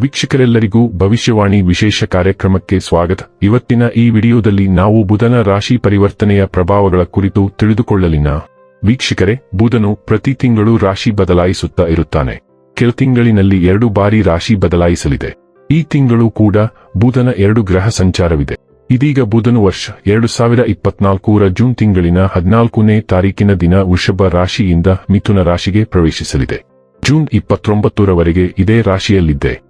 ವೀಕ್ಷಕರೆಲ್ಲರಿಗೂ ಭವಿಷ್ಯವಾಣಿ ವಿಶೇಷ ಕಾರ್ಯಕ್ರಮಕ್ಕೆ ಸ್ವಾಗತ. ಇವತ್ತಿನ ಈ ವಿಡಿಯೋದಲ್ಲಿ ನಾವು ಬುಧನ ರಾಶಿ ಪರಿವರ್ತನೆಯ ಪ್ರಭಾವಗಳ ಕುರಿತು ತಿಳಿದುಕೊಳ್ಳಲಿನ. ವೀಕ್ಷಕರೇ, ಬುಧನು ಪ್ರತಿ ತಿಂಗಳು ರಾಶಿ ಬದಲಾಯಿಸುತ್ತಾ ಇರುತ್ತಾನೆ. ಕೆಲ ತಿಂಗಳಿನಲ್ಲಿ ಎರಡು ಬಾರಿ ರಾಶಿ ಬದಲಾಯಿಸಲಿದೆ. ಈ ತಿಂಗಳು ಕೂಡ ಬುಧನ ಎರಡು ಗ್ರಹ ಸಂಚಾರವಿದೆ. ಇದೀಗ ಬುಧನು ವರ್ಷ ಎರಡು ಸಾವಿರ ಇಪ್ಪತ್ನಾಲ್ಕೂರ ಜೂನ್ ತಿಂಗಳಿನ ಹದಿನಾಲ್ಕನೇ ತಾರೀಕಿನ ದಿನ ವೃಷಭ ರಾಶಿಯಿಂದ ಮಿಥುನ ರಾಶಿಗೆ ಪ್ರವೇಶಿಸಲಿದೆ. ಜೂನ್ ಇಪ್ಪತ್ತೊಂಬತ್ತರವರೆಗೆ ಇದೇ ರಾಶಿಯಲ್ಲಿದ್ದೆ.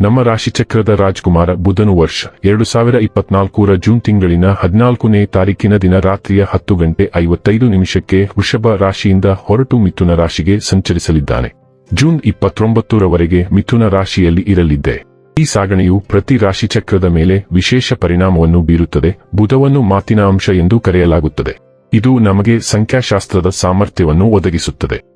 ನಮ್ಮ ರಾಶಿಚಕ್ರದ ರಾಜ್ಕುಮಾರ ಬುಧನು ವರ್ಷ ಎರಡು ಸಾವಿರ ಇಪ್ಪತ್ನಾಲ್ಕೂರ ಜೂನ್ ತಿಂಗಳಿನ ಹದಿನಾಲ್ಕನೇ ತಾರೀಕಿನ ದಿನ ರಾತ್ರಿಯ ಹತ್ತು ಗಂಟೆ ಐವತ್ತೈದು ನಿಮಿಷಕ್ಕೆ ವೃಷಭ ರಾಶಿಯಿಂದ ಹೊರಟು ಮಿಥುನ ರಾಶಿಗೆ ಸಂಚರಿಸಲಿದ್ದಾನೆ. ಜೂನ್ ಇಪ್ಪತ್ತೊಂಬತ್ತರವರೆಗೆ ಮಿಥುನ ರಾಶಿಯಲ್ಲಿ ಇರಲಿದ್ದೆ. ಈ ಸಾಗಣೆಯು ಪ್ರತಿ ರಾಶಿಚಕ್ರದ ಮೇಲೆ ವಿಶೇಷ ಪರಿಣಾಮವನ್ನು ಬೀರುತ್ತದೆ. ಬುಧವನ್ನು ಮಾತಿನ ಅಂಶ ಎಂದು ಕರೆಯಲಾಗುತ್ತದೆ. ಇದು ನಮಗೆ ಸಂಖ್ಯಾಶಾಸ್ತ್ರದ ಸಾಮರ್ಥ್ಯವನ್ನು ಒದಗಿಸುತ್ತದೆ.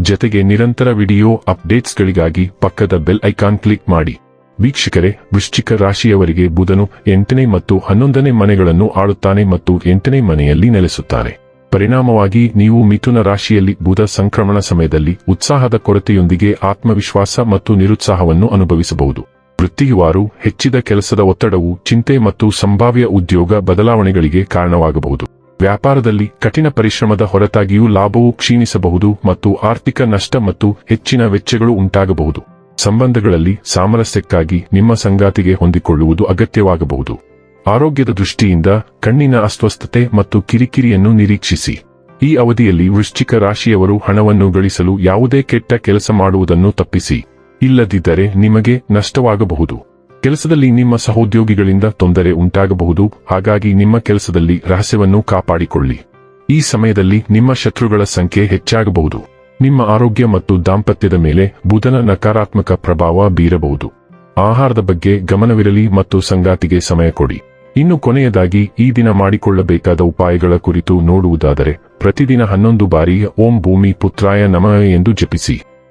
ಜತೆಗೆ ನಿರಂತರ ವಿಡಿಯೋ ಅಪ್ಡೇಟ್ಸ್ಗಳಿಗಾಗಿ ಪಕ್ಕದ ಬೆಲ್ ಐಕಾನ್ ಕ್ಲಿಕ್ ಮಾಡಿ. ವೀಕ್ಷಕರೇ, ವೃಶ್ಚಿಕ ರಾಶಿಯವರಿಗೆ ಬುಧನು ಎಂಟನೇ ಮತ್ತು ಹನ್ನೊಂದನೇ ಮನೆಗಳನ್ನು ಆಳುತ್ತಾನೆ ಮತ್ತು ಎಂಟನೇ ಮನೆಯಲ್ಲಿ ನೆಲೆಸುತ್ತಾನೆ. ಪರಿಣಾಮವಾಗಿ ನೀವು ಮಿಥುನ ರಾಶಿಯಲ್ಲಿ ಬುಧ ಸಂಕ್ರಮಣ ಸಮಯದಲ್ಲಿ ಉತ್ಸಾಹದ ಕೊರತೆಯೊಂದಿಗೆ ಆತ್ಮವಿಶ್ವಾಸ ಮತ್ತು ನಿರುತ್ಸಾಹವನ್ನು ಅನುಭವಿಸಬಹುದು. ವೃತ್ತಿಯುವಾರು, ಹೆಚ್ಚಿದ ಕೆಲಸದ ಒತ್ತಡವು ಚಿಂತೆ ಮತ್ತು ಸಂಭಾವ್ಯ ಉದ್ಯೋಗ ಬದಲಾವಣೆಗಳಿಗೆ ಕಾರಣವಾಗಬಹುದು. ವ್ಯಾಪಾರದಲ್ಲಿ ಕಠಿಣ ಪರಿಶ್ರಮದ ಹೊರತಾಗಿಯೂ ಲಾಭವು ಕ್ಷೀಣಿಸಬಹುದು ಮತ್ತು ಆರ್ಥಿಕ ನಷ್ಟ ಮತ್ತು ಹೆಚ್ಚಿನ ವೆಚ್ಚಗಳು ಉಂಟಾಗಬಹುದು. ಸಂಬಂಧಗಳಲ್ಲಿ ಸಾಮರಸ್ಯಕ್ಕಾಗಿ ನಿಮ್ಮ ಸಂಗಾತಿಗೆ ಹೊಂದಿಕೊಳ್ಳುವುದು ಅಗತ್ಯವಾಗಬಹುದು. ಆರೋಗ್ಯದ ದೃಷ್ಟಿಯಿಂದ ಕಣ್ಣಿನ ಅಸ್ವಸ್ಥತೆ ಮತ್ತು ಕಿರಿಕಿರಿಯನ್ನು ನಿರೀಕ್ಷಿಸಿ. ಈ ಅವಧಿಯಲ್ಲಿ ವೃಶ್ಚಿಕ ರಾಶಿಯವರು ಹಣವನ್ನು ಗಳಿಸಲು ಯಾವುದೇ ಕೆಟ್ಟ ಕೆಲಸ ಮಾಡುವುದನ್ನು ತಪ್ಪಿಸಿ. ಇಲ್ಲದಿದ್ದರೆ ನಿಮಗೆ ನಷ್ಟವಾಗಬಹುದು. ಕೆಲಸದಲ್ಲಿ ನಿಮ್ಮ ಸಹೋದ್ಯೋಗಿಗಳಿಂದ ತೊಂದರೆ ಉಂಟಾಗಬಹುದು, ಹಾಗಾಗಿ ನಿಮ್ಮ ಕೆಲಸದಲ್ಲಿ ರಹಸ್ಯವನ್ನು ಕಾಪಾಡಿಕೊಳ್ಳಿ. ಈ ಸಮಯದಲ್ಲಿ ನಿಮ್ಮ ಶತ್ರುಗಳ ಸಂಖ್ಯೆ ಹೆಚ್ಚಾಗಬಹುದು. ನಿಮ್ಮ ಆರೋಗ್ಯ ಮತ್ತು ದಾಂಪತ್ಯದ ಮೇಲೆ ಬುಧನ ನಕಾರಾತ್ಮಕ ಪ್ರಭಾವ ಬೀರಬಹುದು. ಆಹಾರದ ಬಗ್ಗೆ ಗಮನವಿರಲಿ ಮತ್ತು ಸಂಗಾತಿಗೆ ಸಮಯ ಕೊಡಿ. ಇನ್ನು ಕೊನೆಯದಾಗಿ, ಈ ದಿನ ಮಾಡಿಕೊಳ್ಳಬೇಕಾದ ಉಪಾಯಗಳ ಕುರಿತು ನೋಡುವುದಾದರೆ, ಪ್ರತಿದಿನ ಹನ್ನೊಂದು ಬಾರಿ ಓಂ ಭೂಮಿ ಪುತ್ರಾಯ ನಮಃ ಎಂದು ಜಪಿಸಿ.